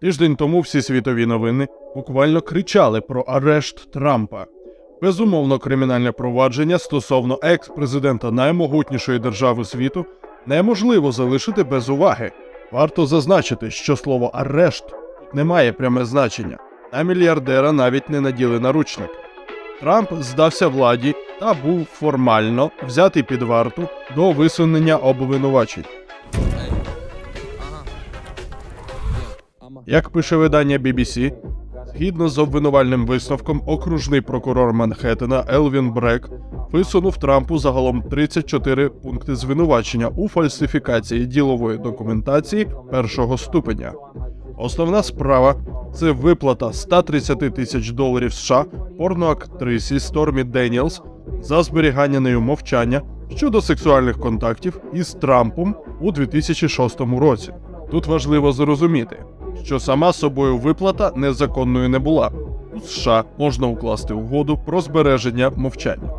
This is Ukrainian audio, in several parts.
Тиждень тому всі світові новини буквально кричали про арешт Трампа. Безумовно, кримінальне провадження стосовно екс-президента наймогутнішої держави світу неможливо залишити без уваги. Варто зазначити, що слово арешт не має пряме значення, а мільярдера навіть не наділи наручник. Трамп здався владі та був формально взятий під варту до висунення обвинувачень. Як пише видання BBC, згідно з обвинувальним висновком, окружний прокурор Манхеттена Елвін Брек висунув Трампу загалом 34 пункти звинувачення у фальсифікації ділової документації першого ступеня. Основна справа це виплата 130 тисяч доларів США порноактрисі Стормі Деніелс за зберігання нею мовчання щодо сексуальних контактів із Трампом у 2006 році. Тут важливо зрозуміти, що сама собою виплата незаконною не була. У США можна укласти угоду про збереження мовчання.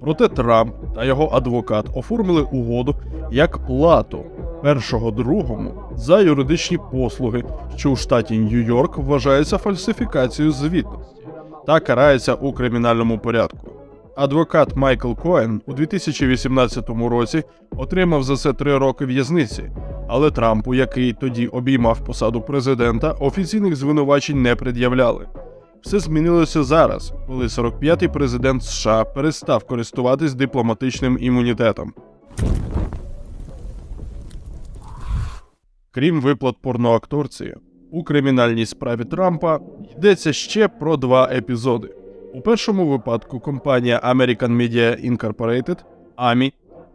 Проте Трамп та його адвокат оформили угоду як плату першого другому за юридичні послуги, що у штаті Нью-Йорк вважається фальсифікацією звітності та карається у кримінальному порядку. Адвокат Майкл Коен у 2018 році отримав за це три роки в'язниці, але Трампу, який тоді обіймав посаду президента, офіційних звинувачень не пред'являли. Все змінилося зараз, коли 45-й президент США перестав користуватись дипломатичним імунітетом. Крім виплат порноакторці, у кримінальній справі Трампа йдеться ще про два епізоди. У першому випадку компанія American Media Incorporated AMI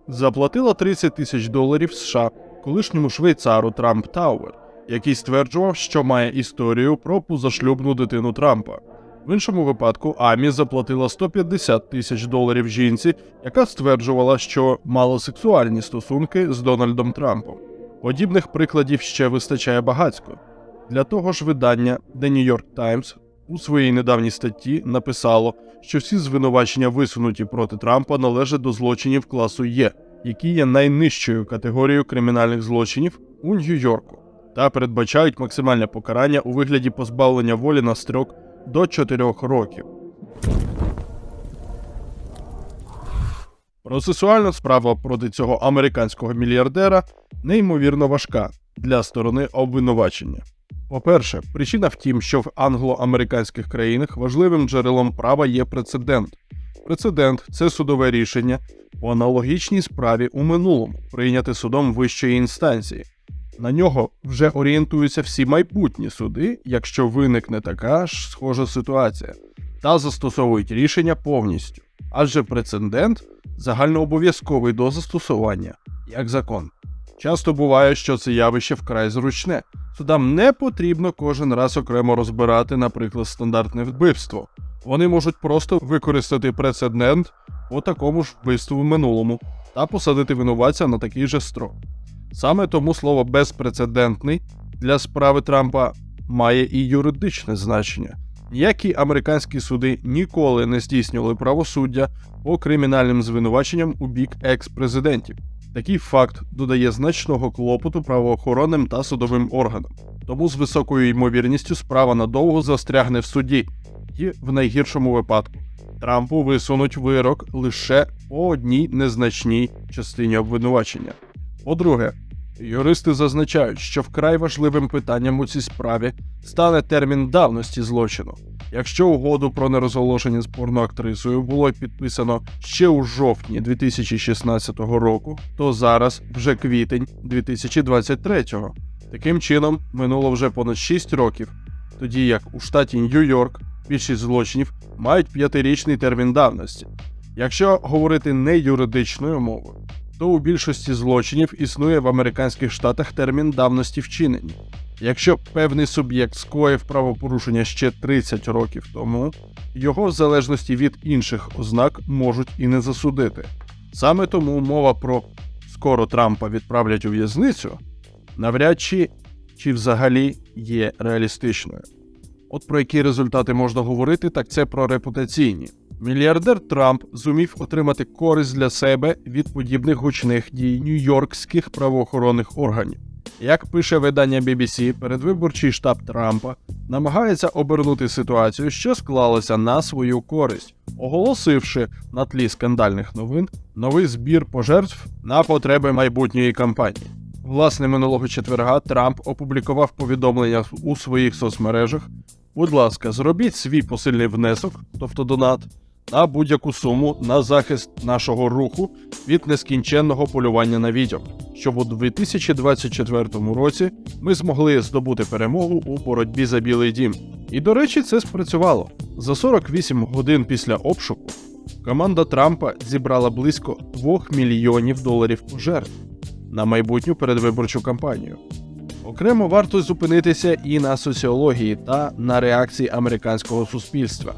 заплатила 30 тисяч доларів США колишньому швейцару Трамп Тауер, який стверджував, що має історію про позашлюбну дитину Трампа. В іншому випадку Амі заплатила 150 тисяч доларів жінці, яка стверджувала, що мала сексуальні стосунки з Дональдом Трампом. Подібних прикладів ще вистачає багацько. Для того ж видання The New York Times у своїй недавній статті написало, що всі звинувачення, висунуті проти Трампа, належать до злочинів класу Є, які є найнижчою категорією кримінальних злочинів у Нью-Йорку, та передбачають максимальне покарання у вигляді позбавлення волі на строк до 4 років. Процесуальна справа проти цього американського мільярдера неймовірно важка для сторони обвинувачення. По-перше, причина в тім, що в англо-американських країнах важливим джерелом права є прецедент. Прецедент це судове рішення по аналогічній справі у минулому, прийняте судом вищої інстанції. На нього вже орієнтуються всі майбутні суди, якщо виникне така ж схожа ситуація, та застосовують рішення повністю. Адже прецедент загальнообов'язковий до застосування, як закон. Часто буває, що це явище вкрай зручне. Судам не потрібно кожен раз окремо розбирати, наприклад, стандартне вбивство. Вони можуть просто використати прецедент по такому ж вбивству в минулому та посадити винуватця на такий же строк. Саме тому слово безпрецедентний для справи Трампа має і юридичне значення. Ніякі американські суди ніколи не здійснювали правосуддя по кримінальним звинуваченням у бік екс-президентів. Такий факт додає значного клопоту правоохоронним та судовим органам. Тому з високою ймовірністю справа надовго застрягне в суді, і в найгіршому випадку Трампу висунуть вирок лише по одній незначній частині обвинувачення. По-друге, юристи зазначають, що вкрай важливим питанням у цій справі стане термін давності злочину. Якщо угоду про нерозголошення з порноактрисою було підписано ще у жовтні 2016 року, то зараз вже квітень 2023. Таким чином, минуло вже понад 6 років, тоді як у штаті Нью-Йорк більшість злочинів мають п'ятирічний термін давності. Якщо говорити не юридичною мовою, то у більшості злочинів існує в американських штатах термін давності вчинення. Якщо певний суб'єкт скоїв правопорушення ще 30 років тому, його в залежності від інших ознак можуть і не засудити. Саме тому мова про скоро Трампа відправлять у в'язницю навряд чи, чи взагалі є реалістичною. От про які результати можна говорити, так це про репутаційні. Мільярдер Трамп зумів отримати користь для себе від подібних гучних дій нью-йоркських правоохоронних органів, Як пише видання BBC, передвиборчий штаб Трампа намагається обернути ситуацію, що склалася на свою користь, оголосивши на тлі скандальних новин новий збір пожертв на потреби майбутньої кампанії. Власне, минулого четверга Трамп опублікував повідомлення у своїх соцмережах. Будь ласка, зробіть свій посильний внесок, тобто донат, на будь-яку суму на захист нашого руху від нескінченного полювання на відьом, щоб у 2024 році ми змогли здобути перемогу у боротьбі за Білий Дім. І до речі, це спрацювало. За 48 годин після обшуку команда Трампа зібрала близько 2 мільйонів доларів пожертв на майбутню передвиборчу кампанію. Окремо варто зупинитися і на соціології та на реакції американського суспільства.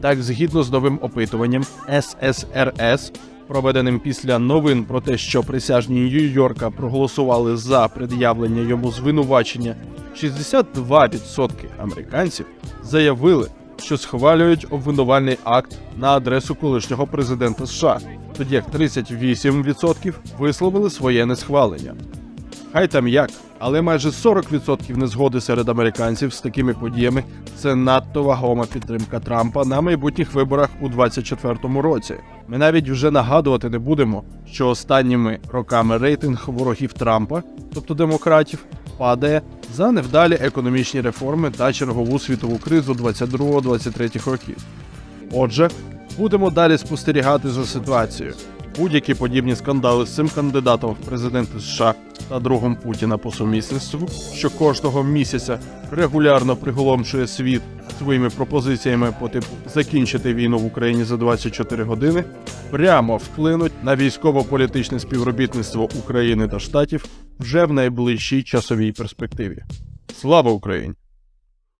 Так, згідно з новим опитуванням SSRS, проведеним після новин про те, що присяжні Нью-Йорка проголосували за пред'явлення йому звинувачення, 62% американців заявили, що схвалюють обвинувальний акт на адресу колишнього президента США, тоді як 38% висловили своє несхвалення. Хай там як, але майже 40% незгоди серед американців з такими подіями це надто вагома підтримка Трампа на майбутніх виборах у 2024 році. Ми навіть вже нагадувати не будемо, що останніми роками рейтинг ворогів Трампа, тобто демократів, падає за невдалі економічні реформи та чергову світову кризу 22-23 років. Отже, будемо далі спостерігати за ситуацією. Будь-які подібні скандали з цим кандидатом в президенти США та другом Путіна по сумісництву, що кожного місяця регулярно приголомшує світ своїми пропозиціями по типу закінчити війну в Україні за 24 години, прямо вплинуть на військово-політичне співробітництво України та штатів вже в найближчій часовій перспективі. Слава Україні!